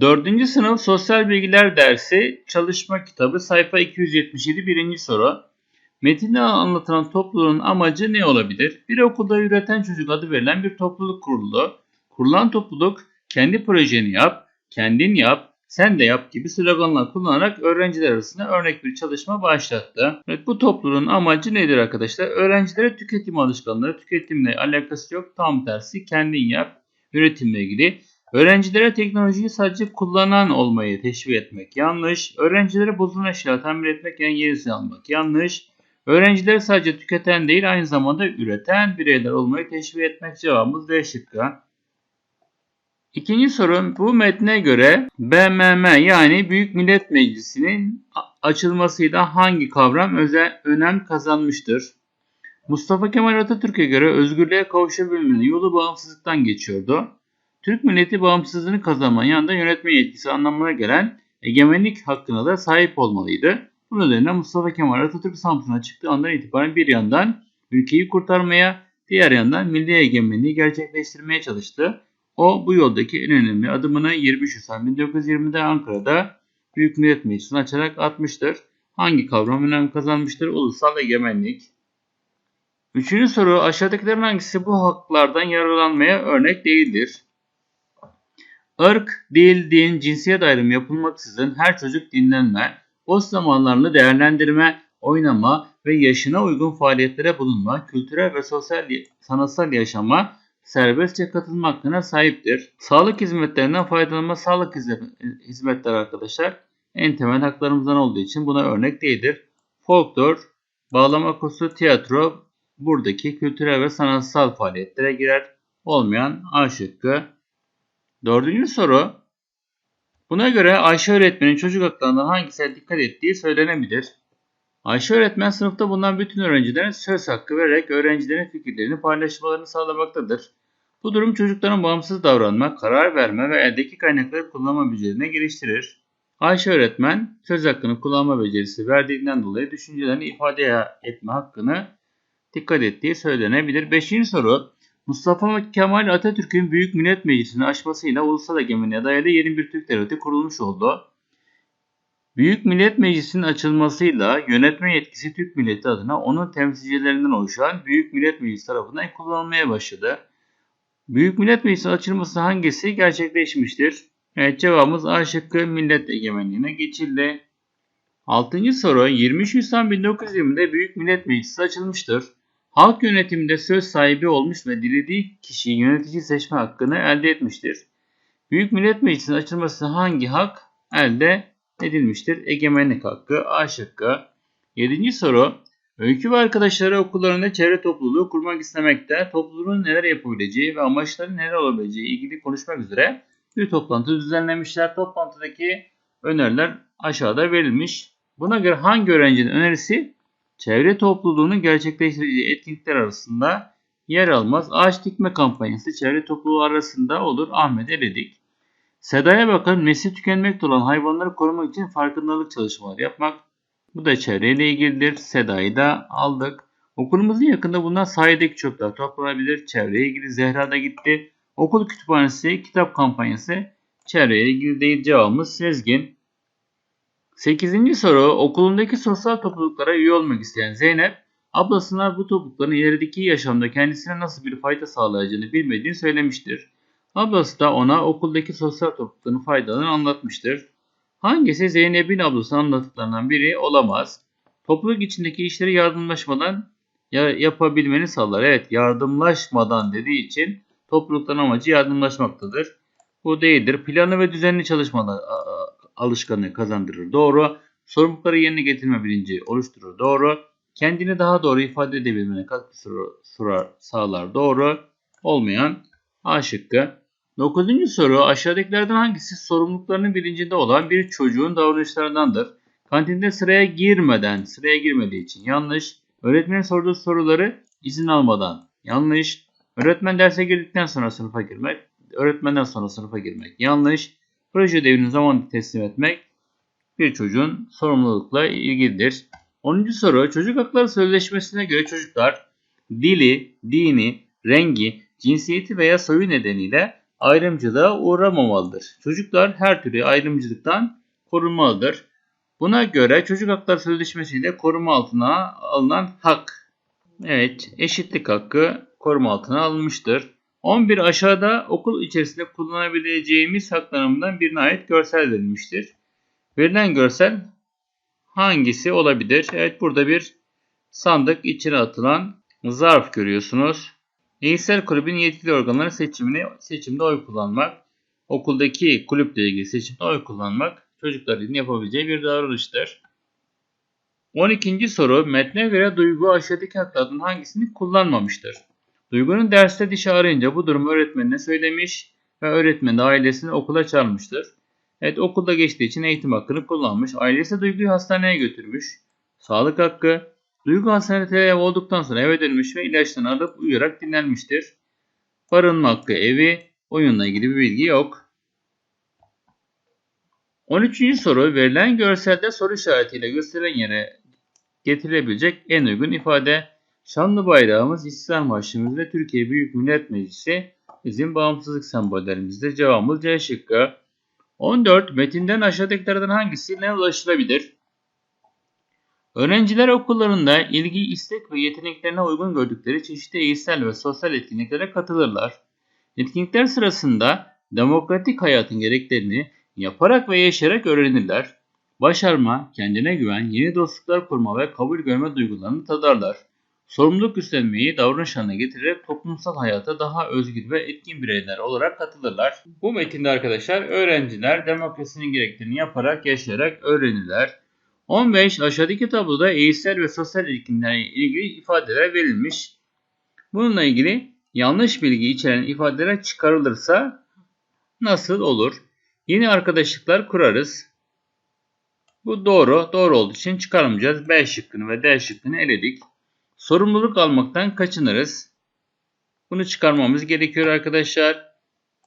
Dördüncü sınıf sosyal bilgiler dersi çalışma kitabı sayfa 277 birinci soru. Metinde anlatılan topluluğun amacı ne olabilir? Bir okulda üreten çocuk adı verilen bir topluluk kurulu. Kurulan topluluk kendi projeni yap, kendin yap, sen de yap gibi sloganlar kullanarak öğrenciler arasında örnek bir çalışma başlattı. Evet, bu topluluğun amacı nedir arkadaşlar? Öğrencilere tüketim alışkanlığı, tüketimle alakası yok. Tam tersi kendin yap, üretimle ilgili. Öğrencilere teknolojiyi sadece kullanan olmayı teşvik etmek yanlış. Öğrencilere bozulan eşya tamir etmek yani yenisini almak yanlış. Öğrencileri sadece tüketen değil aynı zamanda üreten bireyler olmayı teşvik etmek cevabımız D şıkkı. İkinci soru bu metne göre BMM yani Büyük Millet Meclisi'nin açılmasıyla hangi kavram özel önem kazanmıştır? Mustafa Kemal Atatürk'e göre özgürlüğe kavuşabilmenin yolu bağımsızlıktan geçiyordu. Türk milleti bağımsızlığını kazanmanın yanında yönetme yetkisi anlamına gelen egemenlik hakkına da sahip olmalıydı. Bu nedenle Mustafa Kemal Atatürk Samsun'a çıktığı andan itibaren bir yandan ülkeyi kurtarmaya, diğer yandan milli egemenliği gerçekleştirmeye çalıştı. O bu yoldaki en önemli adımını 23 Nisan 1920'de Ankara'da Büyük Millet Meclisi'ni açarak atmıştır. Hangi kavram önem kazanmıştır? Ulusal egemenlik. Üçüncü soru aşağıdakilerin hangisi bu haklardan yararlanmaya örnek değildir? Irk, dil, din, cinsiyet ayrımı yapılmaksızın her çocuk dinlenme, boş zamanlarını değerlendirme, oynama ve yaşına uygun faaliyetlere bulunma, kültürel ve sosyal sanatsal yaşama serbestçe katılma hakkına sahiptir. Sağlık hizmetlerinden faydalanma sağlık hizmetleri arkadaşlar en temel haklarımızdan olduğu için buna örnek değildir. Folklor, bağlama kursu, tiyatro buradaki kültürel ve sanatsal faaliyetlere girer. Olmayan A şıkkı. Dördüncü soru. Buna göre Ayşe öğretmenin çocuk haklarından hangisine dikkat ettiği söylenebilir. Ayşe öğretmen sınıfta bulunan bütün öğrencilerin söz hakkı vererek öğrencilerin fikirlerini paylaşmalarını sağlamaktadır. Bu durum çocukların bağımsız davranma, karar verme ve eldeki kaynakları kullanma becerilerini geliştirir. Ayşe öğretmen söz hakkını kullanma becerisi verdiğinden dolayı düşüncelerini ifade etme hakkını dikkat ettiği söylenebilir. Beşinci soru. Mustafa Kemal Atatürk'ün Büyük Millet Meclisi'ni açmasıyla ulusal egemenliğe dayalı yeni bir Türk devleti kurulmuş oldu. Büyük Millet Meclisi'nin açılmasıyla yönetme yetkisi Türk milleti adına onun temsilcilerinden oluşan Büyük Millet Meclisi tarafından kullanılmaya başladı. Büyük Millet Meclisi açılması hangisi gerçekleşmiştir? Evet cevabımız A şıkkı millet egemenliğine geçildi. 6. soru 23 Nisan 1920'de Büyük Millet Meclisi açılmıştır. Halk yönetiminde söz sahibi olmuş ve dilediği kişiyi yönetici seçme hakkını elde etmiştir. Büyük Millet Meclisi'nin açılması hangi hak elde edilmiştir? Egemenlik hakkı A şıkkı. 7. soru. Öykü ve arkadaşları okullarında çevre topluluğu kurmak istemekte, topluluğun neler yapabileceği ve amaçları neler olabileceği ilgili konuşmak üzere bir toplantı düzenlemişler. Toplantıdaki öneriler aşağıda verilmiş. Buna göre hangi öğrencinin önerisi çevre topluluğunun gerçekleştireceği etkinlikler arasında yer almaz? Ağaç dikme kampanyası çevre topluluğu arasında olur. Ahmet Eledik. Seda'ya bakın nesli tükenmekte olan hayvanları korumak için farkındalık çalışmaları yapmak. Bu da çevreyle ilgilidir. Seda'yı da aldık. Okulumuzun yakında bulunan sahildeki çöpler toplanabilir. Çevreye ilgili Zehra da gitti. Okul kütüphanesi kitap kampanyası çevreye ilgili değil cevabımız Sezgin. 8. soru okulundaki sosyal topluluklara üye olmak isteyen Zeynep ablasına bu toplulukların ilerideki yaşamda kendisine nasıl bir fayda sağlayacağını bilmediğini söylemiştir. Ablası da ona okuldaki sosyal toplulukların faydalarını anlatmıştır. Hangisi Zeynep'in ablasının anlattıklarından biri olamaz? Topluluk içindeki işleri yardımlaşmadan ya yapabilmeni sağlar. Evet yardımlaşmadan dediği için toplulukların amacı yardımlaşmaktadır. Bu değildir. Planlı ve düzenli çalışmalar alışkanlığı kazandırır. Doğru. Sorumlulukları yerine getirme bilinci oluşturur. Doğru. Kendini daha doğru ifade edebilmene katkı sağlar. Doğru. Olmayan A şıkkı. Dokuzuncu soru aşağıdakilerden hangisi sorumluluklarının bilincinde olan bir çocuğun davranışlarındandır? Kantinde sıraya girmeden, sıraya girmediği için yanlış. Öğretmenin sorduğu soruları izin almadan yanlış. Öğretmen derse girdikten sonra sınıfa girmek, öğretmenden sonra sınıfa girmek yanlış. Proje ödevini zaman teslim etmek bir çocuğun sorumlulukla ilgilidir. 10. soru çocuk hakları sözleşmesine göre çocuklar dili, dini, rengi, cinsiyeti veya soyu nedeniyle ayrımcılığa uğramamalıdır. Çocuklar her türlü ayrımcılıktan korunmalıdır. Buna göre Çocuk Hakları Sözleşmesi ile koruma altına alınan hak. Evet, eşitlik hakkı koruma altına alınmıştır. 11 aşağıda okul içerisinde kullanabileceğimiz haklarımızdan birine ait görsel verilmiştir. Verilen görsel hangisi olabilir? Evet burada bir sandık içine atılan zarf görüyorsunuz. Eğitsel kulübün yetkili organların seçimini seçimde oy kullanmak, okuldaki kulüple ilgili seçimde oy kullanmak çocukların yapabileceği bir davranıştır. 12. soru metne göre duygu aşağıdaki haklardan hangisini kullanmamıştır? Duygunun derste dişi arayınca bu durumu öğretmenine söylemiş ve öğretmen de ailesini okula çağırmıştır. Evet okulda geçtiği için eğitim hakkını kullanmış. Ailesi Duygu'yu hastaneye götürmüş. Sağlık hakkı. Duygu hastanede tedavi olduktan sonra eve dönmüş ve ilaçlarını alıp uyuyarak dinlenmiştir. Barınma hakkı evi. Oyunla ilgili bir bilgi yok. 13. soru verilen görselde soru işaretiyle gösterilen yere getirilebilecek en uygun ifade. Şanlı bayrağımız, İstiklal Marşımız ve Türkiye Büyük Millet Meclisi bizim bağımsızlık sembollerimizdir. Cevabımız C şıkkı. 14. Metinden aşağıdakilerden hangisine ulaşılabilir? Öğrenciler okullarında ilgi, istek ve yeteneklerine uygun gördükleri çeşitli eğitsel ve sosyal etkinliklere katılırlar. Etkinlikler sırasında demokratik hayatın gereklerini yaparak ve yaşayarak öğrenirler. Başarma, kendine güven, yeni dostluklar kurma ve kabul görme duygularını tadarlar. Sorumluluk üstlenmeyi davranış haline getirerek toplumsal hayata daha özgür ve etkin bireyler olarak katılırlar. Bu metinde arkadaşlar öğrenciler demokrasinin gereklerini yaparak, yaşayarak öğrenirler. 15 aşağıdaki tabloda eğitsel ve sosyal etkinliklerle ilgili ifadeler verilmiş. Bununla ilgili yanlış bilgi içeren ifadeler çıkarılırsa nasıl olur? Yeni arkadaşlıklar kurarız. Bu doğru. Doğru olduğu için çıkarmayacağız. B şıkkını ve D şıkkını eledik. Sorumluluk almaktan kaçınırız. Bunu çıkarmamız gerekiyor arkadaşlar.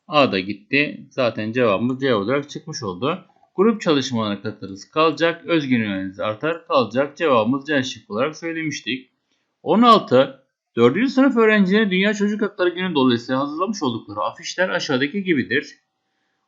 A da gitti. Zaten cevabımız C olarak çıkmış oldu. Grup çalışmalarına katılırız. Kalacak. Özgüveniniz artar. Kalacak. Cevabımız C şıkkı olarak söylemiştik. 16. 4. sınıf öğrencilerine Dünya Çocuk Hakları Günü dolayısıyla hazırlamış oldukları afişler aşağıdaki gibidir.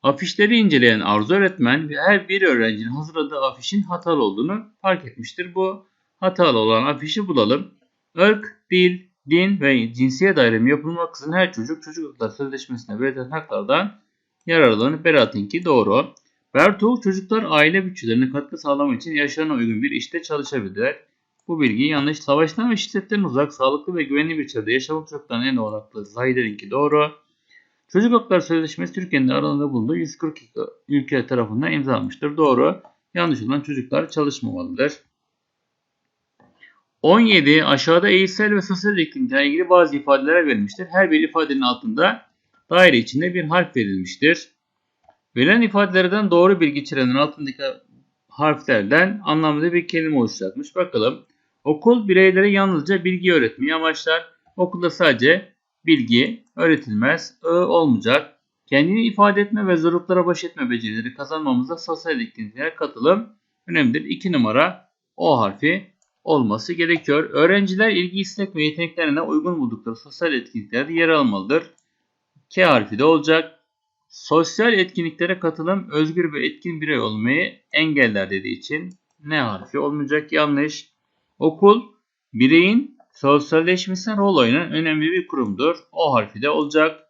Afişleri inceleyen Arzu öğretmen her bir öğrencinin hazırladığı afişin hatalı olduğunu fark etmiştir. Bu hatalı olan afişi bulalım. Irk, dil, din ve cinsiyet ayrımı yapılmaksızın her çocuk çocuk hakları sözleşmesine verilen haklardan yararlanır. Berat'ınki doğru. Bertuğ çocuklar aile bütçelerine katkı sağlamak için yaşlarına uygun bir işte çalışabilirler. Bu bilgi yanlış. Savaştan ve şiddetten uzak, sağlıklı ve güvenli bir çevrede yaşamak çocukların en olanaklı. Zahider'inki doğru. Çocuk Hakları Sözleşmesi Türkiye'nin aralarında bulunduğu 142 ülke tarafından imzalanmıştır. Doğru. Yanlış olan çocuklar çalışmamalıdır. 17. Aşağıda eğitsel ve sosyal etkinliklerle ilgili bazı ifadeler verilmiştir. Her bir ifadenin altında daire içinde bir harf verilmiştir. Verilen ifadelerden doğru bilgi içerenin altındaki harflerden anlamlı bir kelime oluşturulmuş. Bakalım. Okul bireylere yalnızca bilgi öğretmeyi amaçlar. Okulda sadece bilgi öğretilmez. Ö olmayacak. Kendini ifade etme ve zorluklara baş etme becerileri kazanmamızda sosyal etkinliklere katılım önemlidir. 2 numara O harfi olması gerekiyor. Öğrenciler ilgi istek ve yeteneklerine uygun buldukları sosyal etkinliklerde yer almalıdır. K harfi de olacak. Sosyal etkinliklere katılım özgür ve etkin birey olmayı engeller dediği için N harfi olmayacak. Yanlış. Okul bireyin sosyalleşmesine rol oynayan önemli bir kurumdur. O harfi de olacak.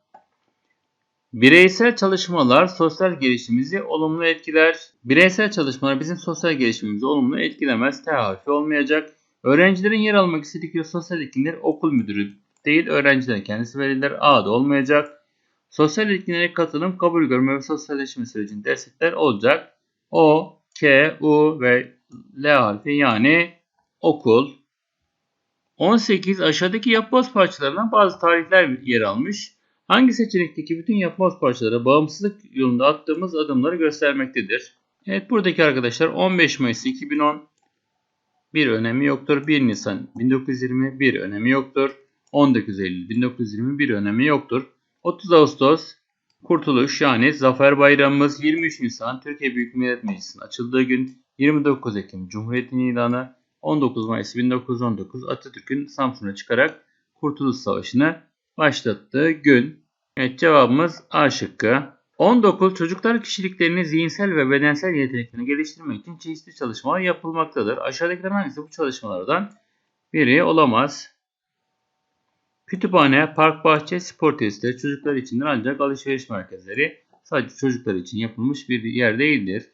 Bireysel çalışmalar sosyal gelişimimizi olumlu etkiler. Bireysel çalışmalar bizim sosyal gelişimimizi olumlu etkilemez. T harfi olmayacak. Öğrencilerin yer almak istedikleri sosyal etkinlikler okul müdürü değil öğrencilerin kendisi verirler. A da olmayacak. Sosyal etkinliklere katılım, kabul görme ve sosyalleşme sürecinde destekler olacak. O, K, U ve L harfi yani okul. 18 aşağıdaki yapboz parçalarından bazı tarihler yer almış. Hangi seçenekteki bütün yapboz parçaları bağımsızlık yolunda attığımız adımları göstermektedir? Evet buradaki arkadaşlar 15 Mayıs 2010 bir önemi yoktur. 1 Nisan 1920 bir önemi yoktur. 19 Eylül 1920 bir önemi yoktur. 30 Ağustos Kurtuluş yani Zafer Bayramımız 23 Nisan Türkiye Büyük Millet Meclisi'nin açıldığı gün 29 Ekim Cumhuriyet'in ilanı 19 Mayıs 1919 Atatürk'ün Samsun'a çıkarak Kurtuluş Savaşı'nı başlattığı gün. Evet cevabımız A şıkkı. 19. Çocuklar kişiliklerini zihinsel ve bedensel yeteneklerini geliştirmek için çeşitli çalışmalar yapılmaktadır. Aşağıdakilerden hangisi bu çalışmalardan biri olamaz? Kütüphane, park, bahçe, spor tesisleri çocuklar içindir ancak alışveriş merkezleri sadece çocuklar için yapılmış bir yer değildir.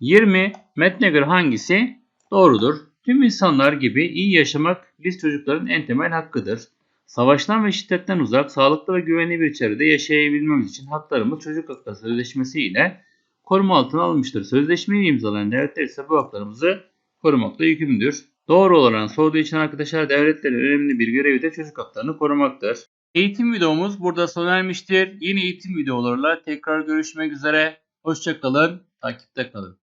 20. Metne göre hangisi doğrudur? Tüm insanlar gibi iyi yaşamak biz çocukların en temel hakkıdır. Savaştan ve şiddetten uzak, sağlıklı ve güvenli bir çevrede yaşayabilmemiz için haklarımız çocuk hakları sözleşmesi ile koruma altına alınmıştır. Sözleşmeyi imzalayan devletler ise bu haklarımızı korumakla yükümlüdür. Doğru olan sorduğu için arkadaşlar devletlerin önemli bir görevi de çocuk haklarını korumaktır. Eğitim videomuz burada sona ermiştir. Yeni eğitim videolarıyla tekrar görüşmek üzere. Hoşçakalın, takipte kalın.